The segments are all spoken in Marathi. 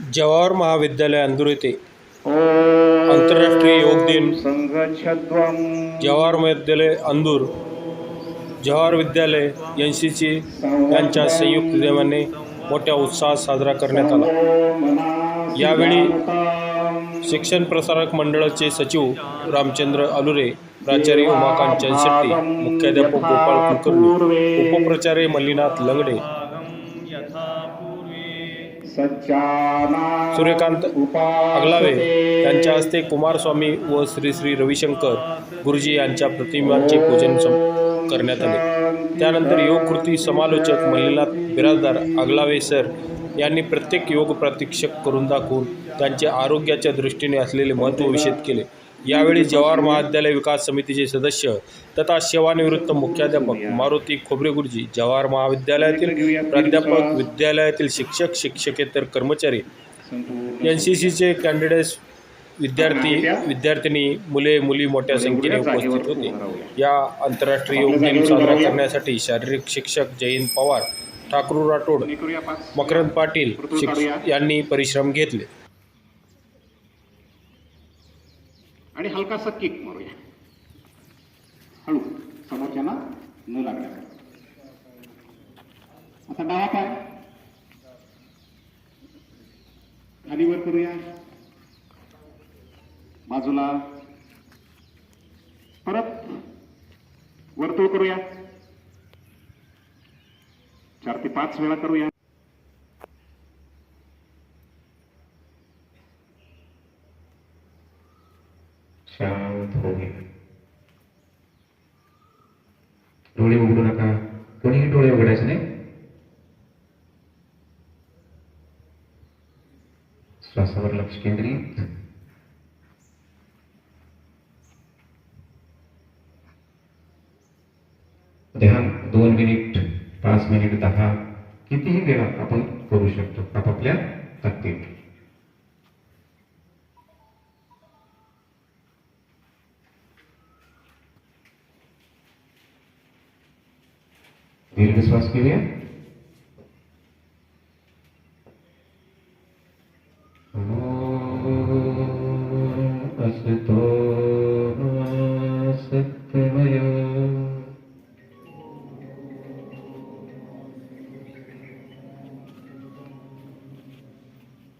जवाहर महाविद्यालय अंदूर येथे. आंतरराष्ट्रीय योग दिन. जवाहर महाविद्यालय अंदूर. जवाहर विद्यालय एन सी सी यांच्या संयुक्त देवाने मोठ्या उत्साहात साजरा करण्यात आला. यावेळी शिक्षण प्रसारक मंडळाचे सचिव रामचंद्र अलुरे प्राचार्य उमाकांत चनशेट्टी मुख्याध्यापक गोपाळ कुलकर्णी उपप्राचार्य मल्लीनाथ लंगडे सूर्यकांत अगलावे यांच्या हस्ते कुमारस्वामी व श्री श्री रविशंकर गुरुजी यांच्या प्रतिमांचे पूजन करण्यात आले. त्यानंतर योग कृती समालोचक मल्लीनाथ बिराजदार अगलावे सर यांनी प्रत्येक योग प्रात्यक्षिक करून दाखवून त्यांच्या आरोग्याच्या दृष्टीने असलेले महत्त्व विषद केले. यावेळी जवाहर महाविद्यालय विकास समितीचे सदस्य तथा सेवानिवृत्त मुख्याध्यापक मारुती खोबरे गुरुजी जवाहर महाविद्यालयातील प्राध्यापक विद्यालयातील शिक्षक शिक्षकेतर कर्मचारी एन सी सीचे कॅन्डिडेट्स विद्यार्थी विद्यार्थिनी मुले मुली मोठ्या संख्येने उपस्थित होते. या आंतरराष्ट्रीय योग दिन साजरा करण्यासाठी शारीरिक शिक्षक जयंत पवार ठाकरू राठोड मकरंद पाटील यांनी परिश्रम घेतले. आणि हलकासा किक मारूया. हळू. समोरच्यांना न लागल्या. आता डावा पाय. खालीवर करूया. बाजूला. परत. वर्तुळ करूया. चार ते पाच वेळा करूया. शांत होणे डोळे उघडू नका. कोणीही डोळे उघडायचे नाही. श्वासावर लक्ष केंद्रित. ध्यान दोन मिनिट पाच मिनिट दहा कितीही वेळा आपण करू शकतो. आपापल्या ताकदीत दीर्घ श्वास घेऊया लिए। असतो मा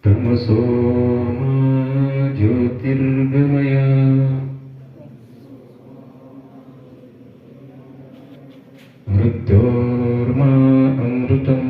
तमसो Амрутам